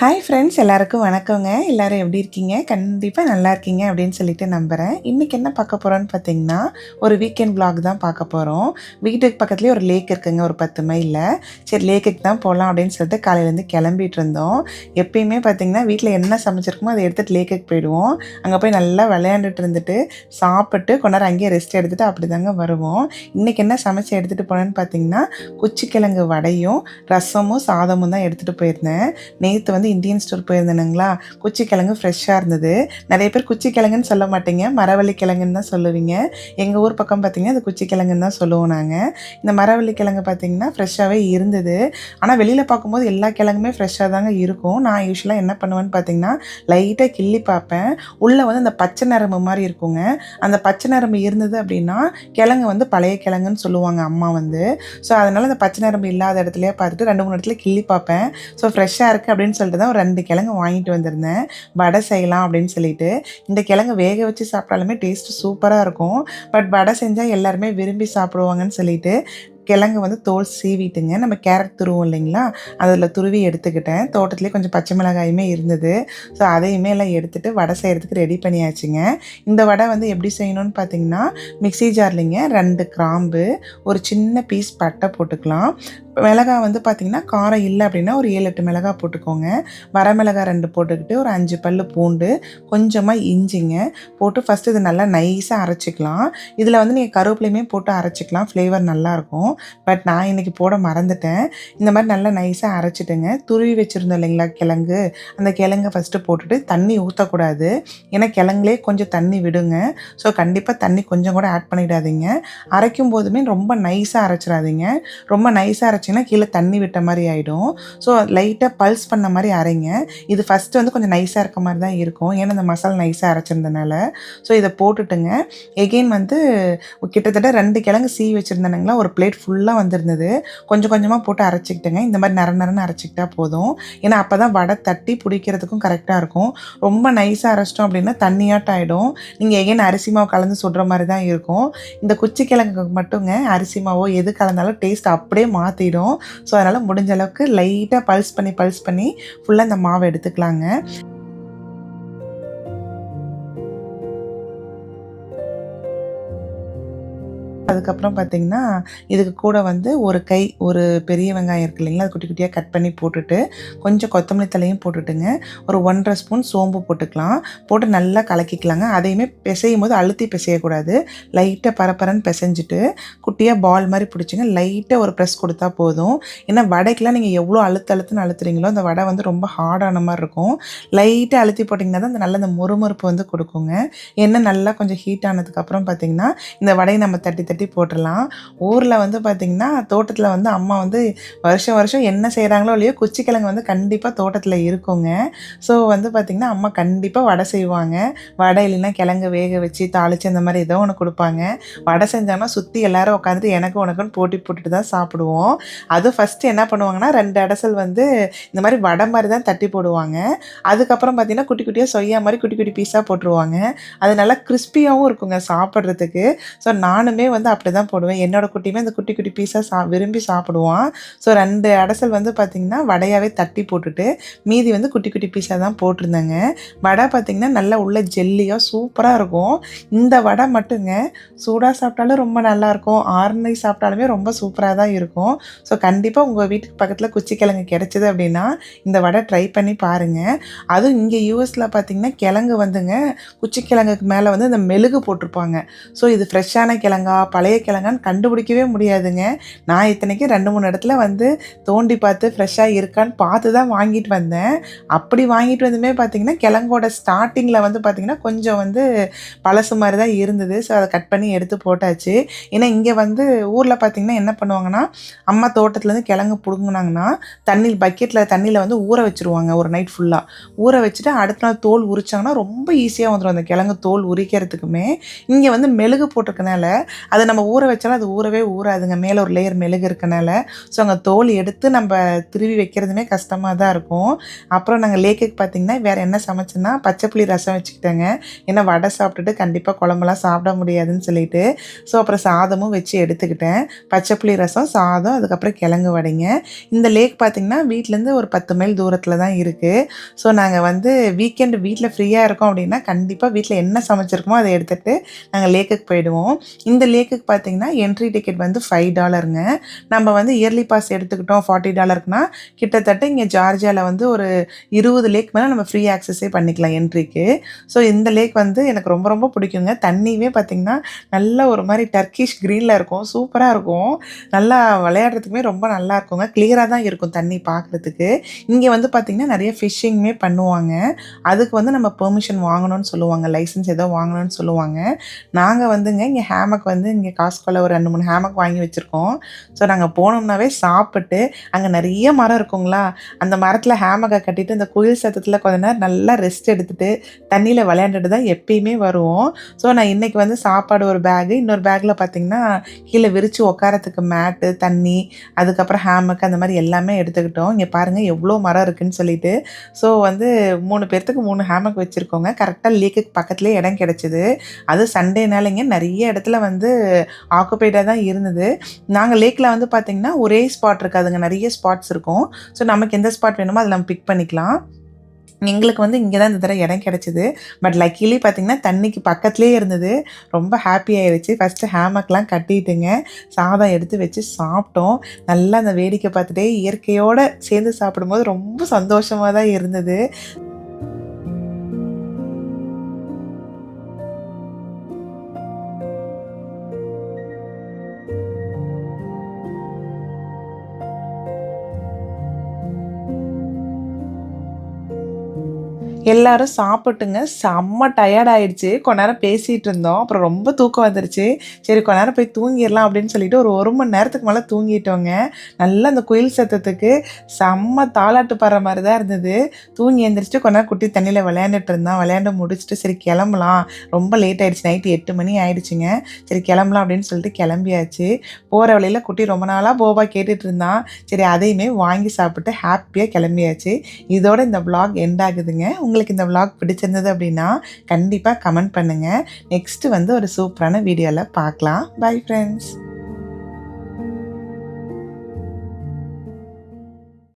Hi friends எல்லாருக்கும் வணக்கங்க. எல்லோரும் எப்படி இருக்கீங்க? கண்டிப்பாக நல்லா இருக்கீங்க அப்படின்னு சொல்லிட்டு நம்புகிறேன் இன்றைக்கி என்ன பார்க்க போகிறோன்னு பார்த்தீங்கன்னா ஒரு வீக்கெண்ட் vlog தான் பார்க்க போகிறோம் வீட்டுக்கு பக்கத்துலேயே ஒரு லேக் இருக்குங்க ஒரு பத்து மைலில். சரி லேக்குக்கு தான் போகலாம் அப்படின்னு சொல்லிட்டு காலையிலேருந்து கிளம்பிட்டு இருந்தோம். எப்பயுமே பார்த்தீங்கன்னா வீட்டில் என்ன சமைச்சிருக்கோமோ அதை எடுத்துகிட்டு லேக்குக்கு போயிடுவோம். அங்கே போய் நல்லா விளையாண்டுட்டு இருந்துட்டு சாப்பிட்டு கொண்டாரு அங்கேயே ரெஸ்ட் எடுத்துகிட்டு அப்படி தாங்க வருவோம். இன்றைக்கி என்ன சமைச்சு எடுத்துகிட்டு போனேன்னு பார்த்தீங்கன்னா குச்சிக்கிழங்கு வடையும் ரசமும் சாதமும் தான் எடுத்துகிட்டு போயிருந்தேன். நேற்று வந்து இந்தியன் ஸ்டோர் போயிருந்தேனுங்களா? குச்சிக்கிழங்கு ஃப்ரெஷ்ஷாக இருந்தது. நிறைய பேர் குச்சிக்கிழங்குன்னு சொல்ல மாட்டீங்க. மரவள்ளி கிழங்குன்னு தான் சொல்லுவீங்க. எங்கள் ஊர் பக்கம் பார்த்தீங்கன்னா அது குச்சிக்கிழங்குன்னு தான் சொல்லுவோம் நாங்கள் இந்த மரவள்ளி கிழங்கு பார்த்தீங்கன்னா ஃப்ரெஷ்ஷாகவே இருந்தது. ஆனால் வெளியில் பார்க்கும்போது எல்லா கிழங்குமே ஃப்ரெஷ்ஷாக தாங்க இருக்கும். நான் யூஸ்வலாக என்ன பண்ணுவேன்னு பார்த்தீங்கன்னா லைட்டாக கிள்ளி பார்ப்பேன். உள்ளே வந்து அந்த பச்சை நரம்பு மாதிரி இருக்குங்க. அந்த பச்சை நரம்பு இருந்தது அப்படின்னா கிழங்கு வந்து பழைய கிழங்குன்னு சொல்லுவாங்க அம்மா வந்து. ஸோ அதனால் அந்த பச்சை நரம்பு இல்லாத இடத்துலயே பார்த்துட்டு ரெண்டு மூணு இடத்துல கிள்ளி பார்ப்பேன். ஸோ ஃப்ரெஷ்ஷாக இருக்குது அப்படின்னு சொல்லி சொல்லிட்டு தான் ஒரு ரெண்டு கிழங்கு வாங்கிட்டு வந்திருந்தேன். வடை செய்யலாம் அப்படின்னு சொல்லிட்டு. இந்த கிழங்கு வேக வச்சு சாப்பிட்டாலுமே டேஸ்ட் சூப்பராக இருக்கும். பட் வடை செஞ்சால் எல்லாருமே விரும்பி சாப்பிடுவாங்கன்னு சொல்லிட்டு கிழங்கு வந்து தோல் சீவிட்டுங்க. நம்ம கேரட் துருவோம் இல்லைங்களா? அதில் துருவி எடுத்துக்கிட்டேன். தோட்டத்துலேயே கொஞ்சம் பச்சை மிளகாயுமே இருந்தது. ஸோ அதையுமே எல்லாம் எடுத்துகிட்டு வடை செய்கிறதுக்கு ரெடி பண்ணியாச்சுங்க. இந்த வடை வந்து எப்படி செய்யணும்னு பார்த்தீங்கன்னா மிக்ஸி ஜார்லிங்க ரெண்டு கிராம்பு ஒரு சின்ன பீஸ் பட்டை போட்டுக்கலாம். மிளகாய் வந்து பார்த்திங்கன்னா காரம் இல்லை அப்படின்னா ஒரு ஏழு எட்டு மிளகாய் போட்டுக்கோங்க. வரமிளகா ரெண்டு போட்டுக்கிட்டு ஒரு அஞ்சு பல் பூண்டு கொஞ்சமாக இஞ்சிங்க போட்டு ஃபஸ்ட்டு இது நல்லா நைஸாக அரைச்சிக்கலாம். இதில் வந்து நீங்கள் கருவேப்பிலையுமே போட்டு அரைச்சிக்கலாம். ஃப்ளேவர் நல்லாயிருக்கும் பட் நான் இன்றைக்கி போட மறந்துட்டேன். இந்த மாதிரி நல்லா நைஸாக அரைச்சிட்டுங்க. துருவி வச்சுருந்தோம் இல்லைங்களா கிழங்கு? அந்த கிழங்கை ஃபஸ்ட்டு போட்டுட்டு தண்ணி ஊற்றக்கூடாது ஏன்னா கிழங்குலே கொஞ்சம் தண்ணி விடுங்க. ஸோ கண்டிப்பாக தண்ணி கொஞ்சம் கூட ஆட் பண்ணிடாதீங்க. அரைக்கும் போதுமே ரொம்ப நைஸாக அரைச்சிடாதீங்க. ரொம்ப நைஸாக அரைச்சிங்கன்னா கீழே தண்ணி விட்ட மாதிரி ஆகிடும் ஸோ லைட்டாக பல்ஸ் பண்ண மாதிரி அரைங்க. இது ஃபஸ்ட்டு வந்து கொஞ்சம் நைஸாக இருக்க மாதிரி தான் இருக்கும். ஏன்னா இந்த மசாலா நைஸாக அரைச்சிருந்தனால. ஸோ இதை போட்டுட்டுங்க. எகெயின் வந்து கிட்டத்தட்ட ரெண்டு கிழங்கு சீ வச்சுருந்தானுங்களா ஒரு பிளேட் ஃபுல்லாக வந்திருந்தது. கொஞ்சம் கொஞ்சமாக போட்டு அரைச்சிக்கிட்டேங்க. இந்த மாதிரி நர நரன்னு அரைச்சிக்கிட்டா போதும். ஏன்னா அப்போ தான் வடை தட்டி பிடிக்கிறதுக்கும் கரெக்டாக இருக்கும். ரொம்ப நைஸாக அரைச்சிட்டோம் அப்படின்னா தண்ணியாட்டம் ஆகிடும் நீங்கள் எகெயின் அரிசி மாவு கலந்து சுடுற மாதிரி தான் இருக்கும். இந்த குச்சி கிழங்கு மட்டுங்க அரிசி மாவோ எது கலந்தாலும் டேஸ்ட் அப்படியே மாற்றிடும் ஸோ அதனால் முடிஞ்ச அளவுக்கு லைட்டாக பல்ஸ் பண்ணி பல்ஸ் பண்ணி ஃபுல்லாக இந்த மாவை எடுத்துக்கலாங்க. அதுக்கப்புறம் பார்த்தீங்கன்னா இதுக்கு கூட வந்து ஒரு கை ஒரு பெரிய வெங்காயம் இருக்கு இல்லைங்களா அது குட்டி குட்டியாக கட் பண்ணி போட்டுட்டு கொஞ்சம் கொத்தமல்லி தலையும் போட்டுட்டுங்க. ஒரு ஒன்றரை ஸ்பூன் சோம்பு போட்டுக்கலாம். போட்டு நல்லா கலக்கிக்கலாங்க. அதையுமே பிசையும் போது அழுத்தி பிசையக்கூடாது. லைட்டாக பரப்பரன்னு பிசைஞ்சிட்டு குட்டியாக பால் மாதிரி பிடிச்சிங்க. லைட்டாக ஒரு ப்ரெஸ் கொடுத்தா போதும். ஏன்னா வடைக்கெலாம் நீங்கள் எவ்வளோ அழுத்து அழுத்துன்னு அழுத்துறீங்களோ அந்த வடை வந்து ரொம்ப ஹார்டான மாதிரி இருக்கும். லைட்டாக அழுத்தி போட்டிங்கன்னா தான் அந்த நல்ல அந்த முறுமுறுப்பு வந்து கொடுக்குங்க. எண்ணெய் நல்லா கொஞ்சம் ஹீட் ஆனதுக்கப்புறம் பார்த்தீங்கன்னா இந்த வடையை நம்ம தட்டி தட்டி போட்டுடலாம். ஊரில் வந்து பார்த்திங்கன்னா தோட்டத்தில் வந்து அம்மா வந்து வருஷம் வருஷம் என்ன செய்கிறாங்களோ இல்லையோ குச்சிக்கிழங்கு வந்து கண்டிப்பாக தோட்டத்தில் இருக்குங்க. ஸோ வந்து பார்த்திங்கன்னா அம்மா கண்டிப்பாக வடை செய்வாங்க. வடை இல்லைன்னா கிழங்கு வேக வச்சு தாளித்து அந்த மாதிரி ஏதோ ஒன்று கொடுப்பாங்க. வடை செஞ்சாங்கன்னா சுற்றி எல்லோரும் உட்காந்துட்டு எனக்கு உனக்குன்னு போட்டி போட்டுட்டு தான் சாப்பிடுவோம். அதுவும் ஃபஸ்ட்டு என்ன பண்ணுவாங்கன்னா ரெண்டு அடசல் வந்து இந்த மாதிரி வடை மாதிரி தான் தட்டி போடுவாங்க. அதுக்கப்புறம் பார்த்திங்கன்னா குட்டி குட்டியாக சொய்யா மாதிரி குட்டி குட்டி பீஸாக போட்டுருவாங்க. அது நல்லா கிறிஸ்பியாகவும் இருக்குங்க சாப்பிட்றதுக்கு. ஸோ நானுமே வந்து அப்படி தான் போடுவேன். என்னோடய குட்டியுமே அந்த குட்டி குட்டி பீஸாக சா விரும்பி சாப்பிடுவான். ஸோ ரெண்டு அடைசல் வந்து பார்த்திங்கன்னா வடையாகவே தட்டி போட்டுட்டு மீதி வந்து குட்டி குட்டி பீஸாக தான் போட்டிருந்தேங்க. வடை பார்த்திங்கன்னா நல்லா உள்ள ஜெல்லியாக சூப்பராக இருக்கும். இந்த வடை மட்டுங்க சூடாக சாப்பிட்டாலும் ரொம்ப நல்லாயிருக்கும் ஆறுனை சாப்பிட்டாலுமே ரொம்ப சூப்பராக தான் இருக்கும். ஸோ கண்டிப்பாக உங்கள் வீட்டுக்கு பக்கத்தில் குச்சிக்கிழங்கு கிடச்சிது அப்படின்னா இந்த வடை ட்ரை பண்ணி பாருங்கள் அதுவும் இங்கே யூஎஸில் பார்த்தீங்கன்னா கிழங்கு வந்துங்க குச்சிக்கிழங்குக்கு மேலே வந்து இந்த மெழுகு போட்டிருப்பாங்க. ஸோ இது ஃப்ரெஷ்ஷான கிழங்கா பழைய கிழங்கான்னு கண்டுபிடிக்கவே முடியாதுங்க. நான் இத்தனைக்கு ரெண்டு மூணு இடத்துல வந்து தோண்டி பார்த்து ஃப்ரெஷ்ஷாக இருக்கான்னு பார்த்து தான் வாங்கிட்டு வந்தேன். அப்படி வாங்கிட்டு வந்துமே பார்த்தீங்கன்னா கிழங்கோட ஸ்டார்டிங்கில் வந்து பார்த்திங்கன்னா கொஞ்சம் வந்து பழசு மாதிரி தான் இருந்தது. ஸோ அதை கட் பண்ணி எடுத்து போட்டாச்சு. ஏன்னா இங்கே வந்து ஊரில் பார்த்திங்கன்னா என்ன பண்ணுவாங்கன்னா அம்மா தோட்டத்துலேருந்து கிழங்கு பிடுங்குனாங்கன்னா தண்ணி பக்கெட்டில் தண்ணியில் வந்து ஊற வச்சுருவாங்க ஒரு நைட் ஃபுல்லாக ஊற வச்சுட்டு அடுத்த நாள் தோல் உரிச்சாங்கன்னா ரொம்ப ஈஸியாக வந்துடும் அந்த கிழங்கு தோல் உரிக்கிறதுக்குமே. இங்கே வந்து மெழுகு போட்டிருக்கனால அதை நம்ம ஊற வச்சாலும் அது ஊறவே ஊறாதுங்க. மேலே ஒரு லேயர் மெழுகு இருக்கனால. ஸோ அங்கே தோல் எடுத்து நம்ம திருவி வைக்கிறதுமே கஷ்டமாக தான் இருக்கும். அப்புறம் நாங்கள் லேக்குக்கு பார்த்தீங்கன்னா வேறு என்ன சமைச்சோன்னா பச்சை புளி ரசம் வச்சுக்கிட்டேங்க. ஏன்னா வடை சாப்பிட்டுட்டு கண்டிப்பாக குழம்புலாம் சாப்பிட முடியாதுன்னு சொல்லிட்டு. ஸோ அப்புறம் சாதமும் வச்சு எடுத்துக்கிட்டேன். பச்சை புளி ரசம் சாதம் அதுக்கப்புறம் கிழங்கு வடைங்க. இந்த லேக் பார்த்திங்கன்னா வீட்டிலேருந்து ஒரு பத்து மைல் தூரத்தில் தான் இருக்குது ஸோ நாங்கள் வந்து வீக்கெண்டு வீட்டில் ஃப்ரீயாக இருக்கோம் அப்படின்னா கண்டிப்பாக வீட்டில் என்ன சமைச்சிருக்கோமோ அதை எடுத்துகிட்டு நாங்கள் லேக்குக்கு போயிடுவோம். இந்த லேக்கு லேக்குக்கு பார்த்தீங்கன்னா என்ட்ரி டிக்கெட் வந்து ஃபைவ் டாலருங்க நம்ம வந்து இயர்லி பாஸ் எடுத்துக்கிட்டோம் ஃபார்ட்டி டாலருக்குனா கிட்டத்தட்ட இங்கே ஜார்ஜியாவில் வந்து ஒரு இருபது லேக் மேலே நம்ம ஃப்ரீ ஆக்சஸே பண்ணிக்கலாம் என்ட்ரிக்கு ஸோ இந்த லேக் வந்து எனக்கு ரொம்ப ரொம்ப பிடிக்குங்க. தண்ணியுமே பார்த்திங்கன்னா நல்ல ஒரு மாதிரி டர்க்கிஷ் க்ரீனில் இருக்கும். சூப்பராக இருக்கும். நல்லா விளையாடுறதுக்குமே ரொம்ப நல்லா இருக்குங்க. கிளியராக தான் இருக்கும் தண்ணி பார்க்குறதுக்கு இங்கே வந்து பார்த்திங்கன்னா நிறைய ஃபிஷ்ஷிங்குமே பண்ணுவாங்க. அதுக்கு வந்து நம்ம பெர்மிஷன் வாங்கணும்னு சொல்லுவாங்க. லைசன்ஸ் ஏதோ வாங்கணும்னு சொல்லுவாங்க. நாங்கள் வந்துங்க இங்கே ஹேமக் வந்து இங்கே காஸ்கோவில் ஒரு ரெண்டு மூணு ஹேமக் வாங்கி வச்சுருக்கோம். ஸோ நாங்கள் போனோம்னாவே சாப்பிட்டு அங்கே நிறைய மரம் இருக்குங்களா? அந்த மரத்தில் ஹேமகை கட்டிட்டு இந்த குயில் சத்தத்தில் கொஞ்ச நேரம் நல்லா ரெஸ்ட் எடுத்துகிட்டு தண்ணியில் விளையாண்டுட்டு தான் எப்பயுமே வருவோம். ஸோ நான் இன்றைக்கி வந்து சாப்பாடு ஒரு பேகு இன்னொரு பேக்கில் பார்த்தீங்கன்னா கீழே விரித்து உட்காரத்துக்கு மேட்டு தண்ணி அதுக்கப்புறம் ஹேமக் அந்த மாதிரி எல்லாமே எடுத்துக்கிட்டோம். இங்கே பாருங்கள் எவ்வளோ மரம் இருக்குன்னு சொல்லிட்டு. ஸோ வந்து மூணு பேர்த்துக்கு மூணு ஹேமக் வச்சுருக்கோங்க. கரெக்டாக லீக்கு பக்கத்துலேயே இடம் கிடச்சிது. அது சண்டேனாலங்க நிறைய இடத்துல வந்து ஆக்குபைடாக தான் இருந்தது. நாங்கள் லேக்கில் வந்து பார்த்திங்கன்னா ஒரே ஸ்பாட் இருக்காதுங்க. நிறைய ஸ்பாட்ஸ் இருக்கும். ஸோ நமக்கு எந்த ஸ்பாட் வேணுமோ அதில் நம்ம பிக் பண்ணிக்கலாம். எங்களுக்கு வந்து இங்கே தான் இந்த தடவை இடம் கிடச்சிது. பட் லக்கிலி பார்த்திங்கன்னா தண்ணிக்கு பக்கத்துலேயே இருந்தது. ரொம்ப ஹாப்பி ஆயிடுச்சு ஃபஸ்ட்டு ஹேமக்லாம் கட்டிட்டுங்க. சாதம் எடுத்து வச்சு சாப்பிட்டோம். நல்லா அந்த வேடிக்கை பார்த்துட்டே இயற்கையோடு சேர்ந்து சாப்பிடும்போது ரொம்ப சந்தோஷமாக தான் இருந்தது. எல்லாரும் சாப்பிட்டுங்க. செம்ம டயர்ட் ஆயிடுச்சு. கொஞ்ச நேரம் பேசிகிட்டு இருந்தோம். அப்புறம் ரொம்ப தூக்கம் வந்துருச்சு. சரி கொஞ்ச நேரம் போய் தூங்கிடலாம் அப்படின்னு சொல்லிட்டு ஒரு ஒரு மணி நேரத்துக்கு மேலே தூங்கிட்டோங்க. நல்லா அந்த குயில் சத்தத்துக்கு செம்ம தாளாட்டு பாடுற மாதிரி தான் இருந்தது. தூங்கி எழுந்திரிச்சிட்டு கொஞ்ச நேரம் குட்டி தண்ணியில் விளையாண்டுட்டு இருந்தான் விளையாண்டு முடிச்சுட்டு சரி கிளம்பலாம். ரொம்ப லேட் ஆகிடுச்சு நைட்டு எட்டு மணி ஆயிடுச்சுங்க. சரி கிளம்பலாம் அப்படின்னு சொல்லிட்டு கிளம்பியாச்சு. போகிற வழியில் குட்டி ரொம்ப நாளாக போபா கேட்டுட்டு இருந்தான் சரி அதையுமே வாங்கி சாப்பிட்டு ஹாப்பியாக கிளம்பியாச்சு. இதோட இந்த பிளாக் எண்ட் ஆகுதுங்க. உங்களுக்கு இந்த விளாக் பிடிச்சிருந்தது அப்படின்னா கண்டிப்பாக கமெண்ட் பண்ணுங்கள் நெக்ஸ்ட்டு வந்து ஒரு சூப்பரான வீடியோவில் பார்க்கலாம். Bye friends